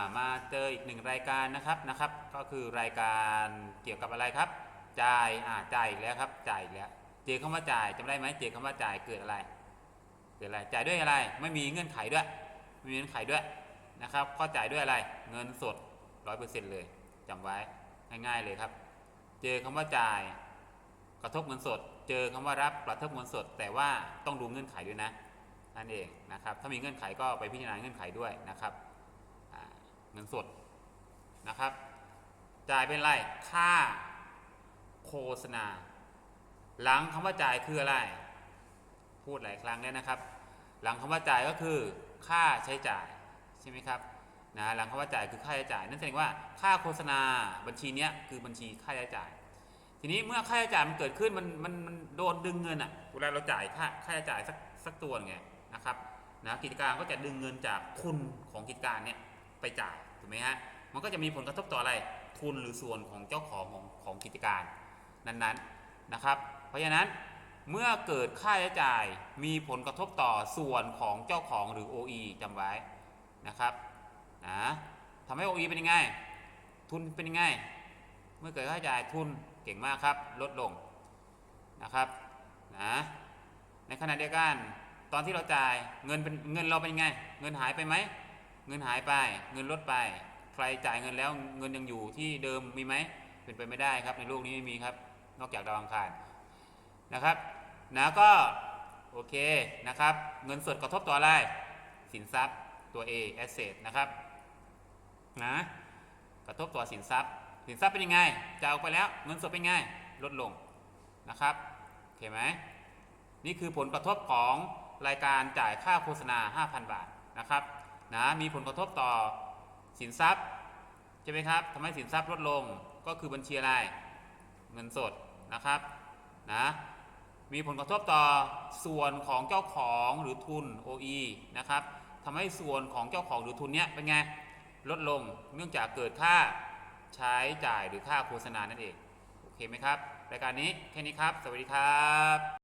ามาเจออีกหนึ่งรายการนะครับนะครับ ก็คือรายการเกี่ยวกับอะไรครับจ่ายอ่าจ่ายอีกแล้วครับจ่ายอีกแล้วเจอคำว่าจ่ายจำได้ไหมเจอคำว่าจ่ายเกิดอะไร เกิดอะไรจ่ายด้วยอะไร ไม่มีเงื่อนไขด้วยไม่มีเงื่อนไขด้วยนะครับก็จ่ายด้วยอะไรเงินสดร้อยเปอร์เซ็นต์เลยจำไว้ง่ายๆเลยครับ เจอคำว่าจ่ายกระทบเงินสด เจอคำว่ารับกระทบเงินสด แต่ว่าต้องดูเงื่อนไขด้วยนะนั่นเองนะครับถ้ามีเงื่อนไขก็ไปพิจารณาเงื่อนไขด้วยนะครับ งินสดนะครับ จ่ายเป็นไร ค่าโฆษณา หลังคำว่าจ่ายคืออะไร พูดหลายครั้งแล้วนะครับ หลังคำว่าจ่ายก็คือ ค่าใช้จ่ายใช่ไหมครับนะหลังคำว่าจ่ายคือค่าใช้จ่าย นั่นแสดงว่าค่าโฆษณาบัญชีเนี้ยคือบัญชีค่าใช้จ่าย ทีนี้เมื่อค่าใช้จ่ายมันเกิดขึ้นมันมันมันโดนดึงเงินอะเวลาเราจ่ายค่าค่าใช้จ่ายสักสักตัวไงนะครับนะกิจการก็จะดึงเงินจากทุนของกิจการเนี้ยไปจ่าย กไหมฮะมันก็จะมีผลกระทบต่ออะไรทุนหรือส่วนของเจ้าของของของกิจการนั้นๆนะครับ เพราะฉะนั้นเมื่อเกิดค่าใช้จ่ายมีผลกระทบต่อส่วนของเจ้าของหรือ OE จำไว้นะครับนะทำให้ OE เป็นยังไง ทุนเป็นยังไง เมื่อเกิดค่าใช้จ่ายทุนเก่งมากครับ ลดลงนะครับนะในขณะเดียวกันตอนที่เราจ่ายเงินเป็นเงินเราเป็นยังไง เงินหายไปไหม เงินหายไป เงินลดไป ใครจ่ายเงินแล้วเงินยังอยู่ที่เดิมมีไหมเป็นไปไม่ได้ครับในโลกนี้ไม่มีครับ นอกจากดาวอังคารนะครับนะก็โอเคนะครับ เงินสดกระทบต่ออะไรสินทรัพย์ตัว A asset นะครับนะกระทบต่อสินทรัพย์ สินทรัพย์เป็นยังไงจะเอาไปแล้วเงินสดเป็นไงลดลงนะครับโอเคไหมนี่คือผลกระทบของรายการจ่ายค่าโฆษณา 5,000 บาทนะครับ นะมีผลกระทบต่อสินทรัพย์ใช่ไหมครับทำให้สินทรัพย์ลดลงก็คือบัญชีอะไรเงินสดนะครับนะมีผลกระทบต่อส่วนของเจ้าของหรือทุน OE นะครับทำให้ส่วนของเจ้าของหรือทุนเนี้ยเป็นไงลดลงเนื่องจากเกิดค่าใช้จ่ายหรือค่าโฆษณานั่นเอง โอเคไหมครับ รายการนี้แค่นี้ครับ สวัสดีครับ